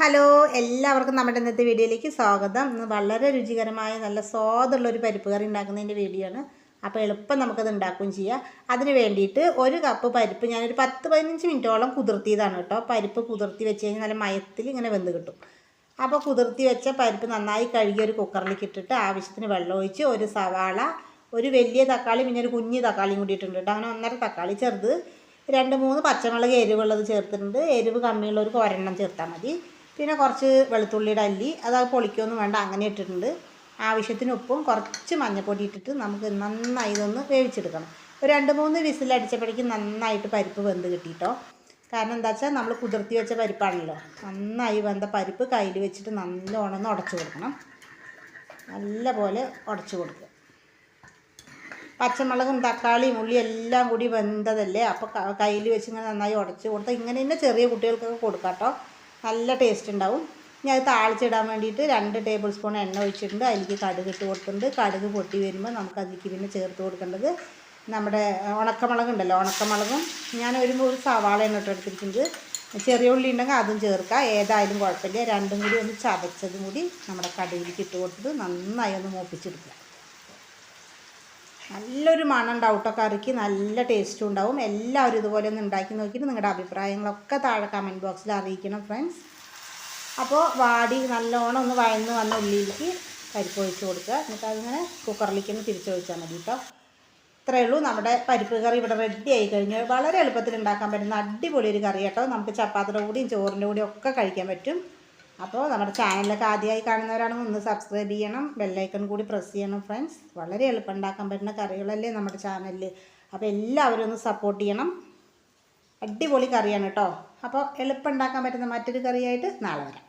Hello എല്ലാവർക്കും നമ്മുടെ ഇന്നത്തെ വീഡിയോയിലേക്ക് സ്വാഗതം. ഇന്ന് വളരെ രുചികരമായ നല്ല സ്വാദുള്ള ഒരു പരിപ്പ് കറി ഉണ്ടാക്കുന്നതിന്റെ വീഡിയോ ആണ്. അപ്പോൾ എളുപ്പം നമുക്കത് ഉണ്ടാക്കുകയും ചെയ്യാം. അതിന് വേണ്ടിയിട്ട് ഒരു കപ്പ് പരിപ്പ് ഞാനൊരു പത്ത് പതിനഞ്ച് മിനിറ്റോളം കുതിർത്തിയതാണ് കേട്ടോ. പരിപ്പ് കുതിർത്തി വെച്ച് കഴിഞ്ഞാൽ നല്ല മയത്തിൽ ഇങ്ങനെ വെന്ത് കിട്ടും. അപ്പോൾ കുതിർത്തി വെച്ച പരിപ്പ് നന്നായി കഴുകി ഒരു കുക്കറിലേക്ക് ഇട്ടിട്ട് ആവശ്യത്തിന് വെള്ളം ഒഴിച്ച് ഒരു സവാള ഒരു വലിയ തക്കാളി പിന്നെ ഒരു കുഞ്ഞു തക്കാളിയും കൂടി ഇട്ടിട്ടുണ്ട് കേട്ടോ. അങ്ങനെ ഒന്നര തക്കാളി ചെറുത് രണ്ട് മൂന്ന് പച്ചമുളക് എരിവുള്ളത് ചേർത്തിട്ടുണ്ട്. എരിവ് കമ്മിയുള്ള ഒരു ഒരെണ്ണം ചേർത്താൽ മതി. പിന്നെ കുറച്ച് വെളുത്തുള്ളിയുടെ അല്ലി അത് പൊളിക്കൊന്നും വേണ്ട അങ്ങനെ ഇട്ടിട്ടുണ്ട്. ആവശ്യത്തിന് ഉപ്പും കുറച്ച് മഞ്ഞൾപ്പൊടി ഇട്ടിട്ട് നമുക്ക് നന്നായി ഇതൊന്ന് വേവിച്ചെടുക്കണം. ഒരു രണ്ട് മൂന്ന് വിസിലടിച്ചപ്പോഴേക്കും നന്നായിട്ട് പരിപ്പ് വെന്ത് കിട്ടിയിട്ടോ കാരണം എന്താ വെച്ചാൽ നമ്മൾ കുതിർത്തി വെച്ച പരിപ്പാണല്ലോ. നന്നായി വെന്ത പരിപ്പ് കയ്യിൽ വെച്ചിട്ട് നല്ലോണം ഉടച്ചു കൊടുക്കണം. നല്ല പോലെ ഉടച്ചു കൊടുക്കുക. പച്ചമുളകും തക്കാളിയും ഉള്ളി എല്ലാം കൂടി വെന്തതല്ലേ? അപ്പോൾ കയ്യിൽ വെച്ച് ഇങ്ങനെ നന്നായി ഉടച്ചു കൊടുത്താൽ ഇങ്ങനെ തന്നെ ചെറിയ കുട്ടികൾക്കൊക്കെ കൊടുക്കാം കേട്ടോ നല്ല ടേസ്റ്റ് ഉണ്ടാവും. ഇനി അത് താളിച്ചിടാൻ വേണ്ടിയിട്ട് രണ്ട് ടേബിൾ സ്പൂൺ എണ്ണ ഒഴിച്ചിട്ടുണ്ട്. അതിലേക്ക് കടുക് ഇട്ട് കൊടുത്തിട്ടുണ്ട്. കടുക് പൊട്ടി വരുമ്പോൾ നമുക്ക് അതിലേക്ക് പിന്നെ ചേർത്ത് കൊടുക്കേണ്ടത് നമ്മുടെ ഉണക്കമുളക് ഉണ്ടല്ലോ ഉണക്കമുളകും. ഞാൻ ഒരു ഒരു സവാളയാണ് ഇട്ട് എടുത്തിരിക്കുന്നത് ചെറിയ ഉള്ളി ഉണ്ടെങ്കിൽ അതും ചേർക്കാം. ഏതായാലും കുഴപ്പമില്ല. രണ്ടും കൂടി ഒന്ന് ചതച്ചതും കൂടി നമ്മുടെ കടുകിലേക്ക് ഇട്ട് കൊടുത്തിട്ട് നന്നായി ഒന്ന് മൂപ്പിച്ചെടുക്കുക. നല്ലൊരു മണം ഉണ്ടാവും കേട്ടോ കറിക്ക്. നല്ല ടേസ്റ്റും ഉണ്ടാവും. എല്ലാവരും ഇതുപോലെ ഒന്ന് ഉണ്ടാക്കി നോക്കിയിട്ട് നിങ്ങളുടെ അഭിപ്രായങ്ങളൊക്കെ താഴെ കമന്റ് ബോക്സിൽ അറിയിക്കണം ഫ്രണ്ട്സ് അപ്പോൾ വാടി നല്ലോണം ഒന്ന് വഴന്ന് വന്ന ഉള്ളിയിലേക്ക് പരിപ്പ് ഒഴിച്ച് കൊടുക്കുക. എന്നിട്ട് അതിങ്ങനെ കുക്കറിലേക്ക് ഒന്ന് തിരിച്ചൊഴിച്ചാൽ മതി കേട്ടോ. ഇത്രയേ ഉള്ളൂ. നമ്മുടെ പരിപ്പ് കറി ഇവിടെ റെഡി ആയി കഴിഞ്ഞു. വളരെ എളുപ്പത്തിൽ ഉണ്ടാക്കാൻ പറ്റുന്ന അടിപൊളി ഒരു കറി കേട്ടോ നമുക്ക് ചപ്പാത്തിയുടെ കൂടിയും ചോറിന്റെ കൂടിയും ഒക്കെ കഴിക്കാൻ പറ്റും. അപ്പോൾ നമ്മുടെ ചാനലൊക്കെ ആദ്യമായി കാണുന്നവരാണെങ്കിൽ ഒന്ന് സബ്സ്ക്രൈബ് ചെയ്യണം ബെല്ലൈക്കൺ കൂടി പ്രസ് ചെയ്യണം ഫ്രണ്ട്സ് വളരെ എളുപ്പം ഉണ്ടാക്കാൻ പറ്റുന്ന കറികളല്ലേ നമ്മുടെ ചാനലിൽ അപ്പോൾ എല്ലാവരും ഒന്ന് സപ്പോർട്ട് ചെയ്യണം. അടിപൊളി കറിയാണ് കേട്ടോ. അപ്പോൾ എളുപ്പം ഉണ്ടാക്കാൻ പറ്റുന്ന മറ്റൊരു കറിയായിട്ട് നാളെ വരാം.